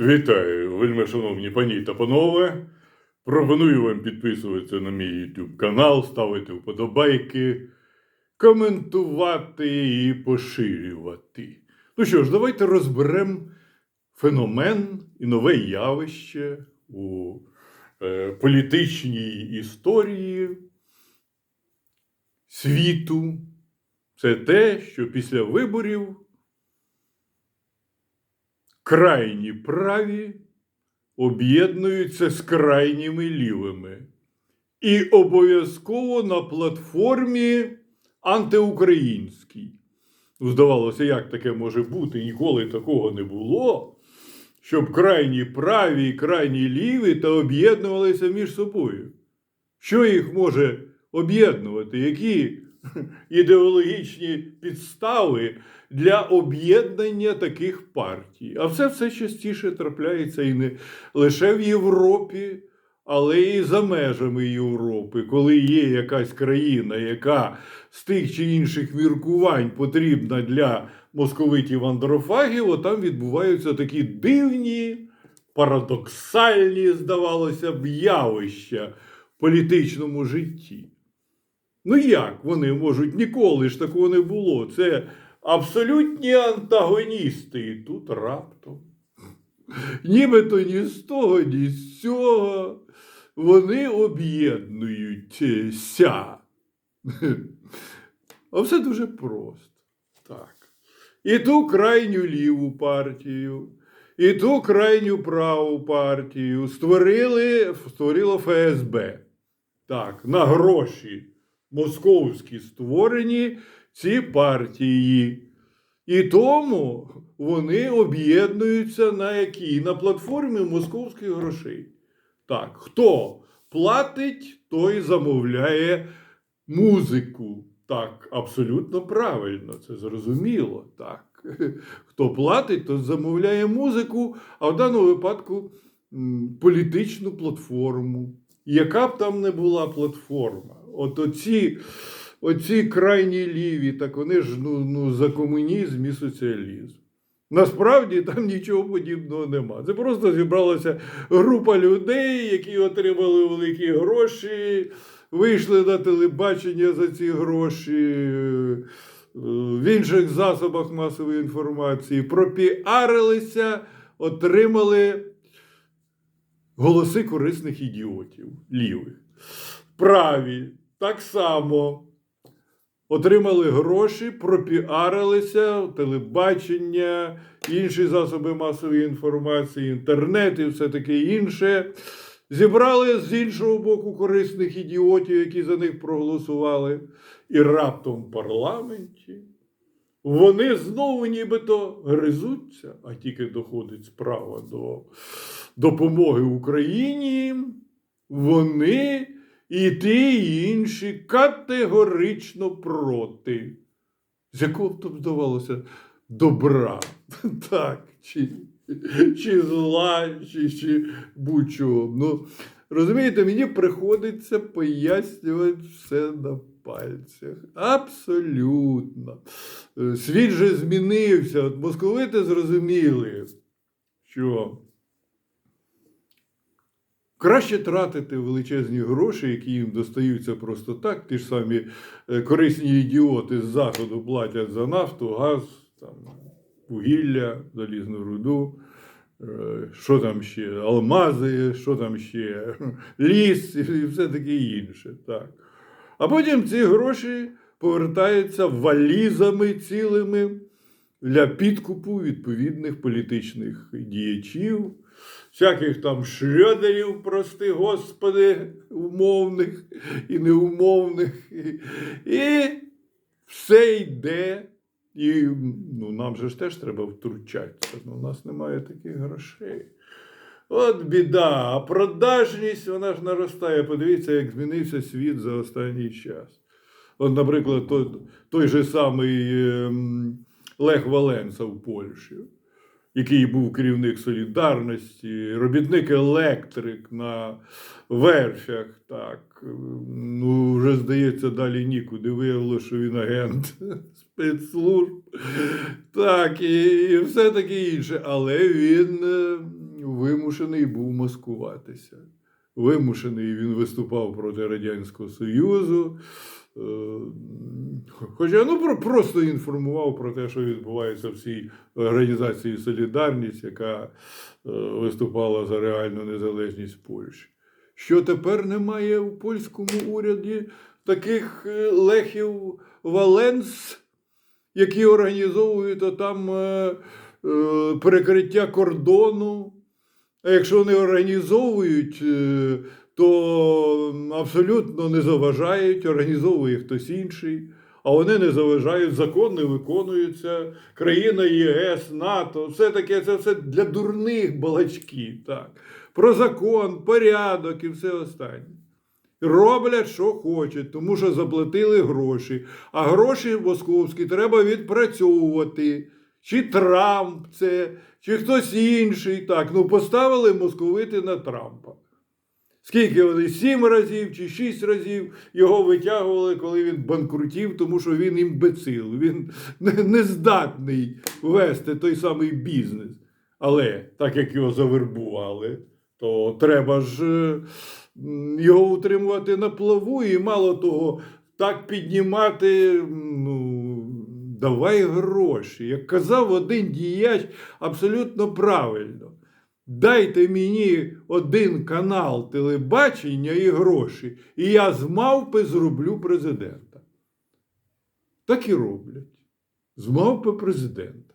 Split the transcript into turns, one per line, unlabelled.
Вітаю, вельми шановні пані та панове. Пропоную вам підписуватися на мій YouTube канал, ставити вподобайки, коментувати і поширювати. Ну що ж, давайте розберемо феномен і нове явище у е, політичній історії світу. Це те, що після виборів крайні праві об'єднуються з крайніми лівими. І обов'язково на платформі антиукраїнській. Ну, Здавалося, як таке може бути? Ніколи такого не було, щоб крайні праві і крайні ліві та об'єднувалися між собою. Що їх може об'єднувати? Які ідеологічні підстави для об'єднання таких партій? А все все частіше трапляється і не лише в Європі, але і за межами Європи, коли є якась країна, яка з тих чи інших міркувань потрібна для московитів андрофагів, там відбуваються такі дивні, парадоксальні, здавалося б, явища в політичному житті. Ну як вони можуть ніколи ж такого не було? Це абсолютні антагоністи. І тут раптом. Нібито ні з того, ні з цього вони об'єднуються. А все дуже просто. Так. І ту крайню ліву партію, і ту крайню праву партію створили, створило ФСБ. Так, на гроші московські створені ці партії. І тому вони об'єднуються на якій? На платформі московських грошей. Так, хто платить, той замовляє музику. Так, абсолютно правильно, це зрозуміло. Так. Хто платить, той замовляє музику, а в даному випадку політичну платформу. Яка б там не була платформа? От оці, оці крайні ліві, так вони ж ну, ну, за комунізм і соціалізм. Насправді там нічого подібного нема. Це просто зібралася група людей, які отримали великі гроші, вийшли на телебачення за ці гроші, в інших засобах масової інформації, пропіарилися, отримали голоси корисних ідіотів лівих. Праві так само отримали гроші, пропіарилися, телебачення, інші засоби масової інформації, інтернет і все таке інше. Зібрали з іншого боку корисних ідіотів, які за них проголосували, і раптом в парламенті вони знову нібито гризуться, а тільки доходить справа до допомоги Україні, вони і ті, і інші категорично проти. З якого б то здавалося добра, так, чи, чи зла, чи, чи будь-чого. Ну, розумієте, мені приходиться пояснювати все на пальцях. Абсолютно. Е, Світ же змінився. От московити зрозуміли, що краще тратити величезні гроші, які їм достаються просто так. Ті ж самі е, корисні ідіоти з заходу платять за нафту, газ, там, вугілля, залізну руду. е, Що там ще? Алмази, що там ще? Ліс і все таке інше. Так. А потім ці гроші повертаються валізами цілими для підкупу відповідних політичних діячів, всяких там шрьодерів, прости господи, умовних і неумовних. І все йде. І ну, нам же ж теж треба втручатися. Ну, у нас немає таких грошей. От біда, а продажність вона ж наростає. Подивіться, як змінився світ за останній час. От, наприклад, той, той же самий ем, Лех Валенса в Польщі, який був керівник солідарності, робітник електрик на верфях. Так. Ну, вже здається, далі нікуди. Виявилося, що він агент спецслужб. Так, і, і все таке інше. Але він е, вимушений був маскуватися. Вимушений він виступав проти Радянського Союзу. Е, Хоча ну, просто інформував про те, що відбувається в цій організації Солідарність, яка е, виступала за реальну незалежність Польщі. Що тепер немає у польському уряді таких е, лехів Валенс, які організовують там перекриття кордону. А якщо не організовують, е, то абсолютно не заважають, організовує хтось інший. А вони не заважають, закон не виконується, країна ЄС, НАТО, все таке, це все для дурних балачків. Так. Про закон, порядок і все останнє. Роблять, що хочуть, тому що заплатили гроші. А гроші московські треба відпрацьовувати. Чи Трамп це, чи хтось інший. Так, ну поставили московити на Трампа. Скільки вони? Сім разів чи шість разів його витягували, коли він банкрутів, тому що він імбецил, він не- здатний вести той самий бізнес. Але так як його завербували, то треба ж е, його утримувати на плаву і мало того, так піднімати. Ну, давай гроші. Як казав один діяч абсолютно правильно. Дайте мені один канал телебачення і гроші, і я з мавпи зроблю президента. Так і роблять. З мавпи президента.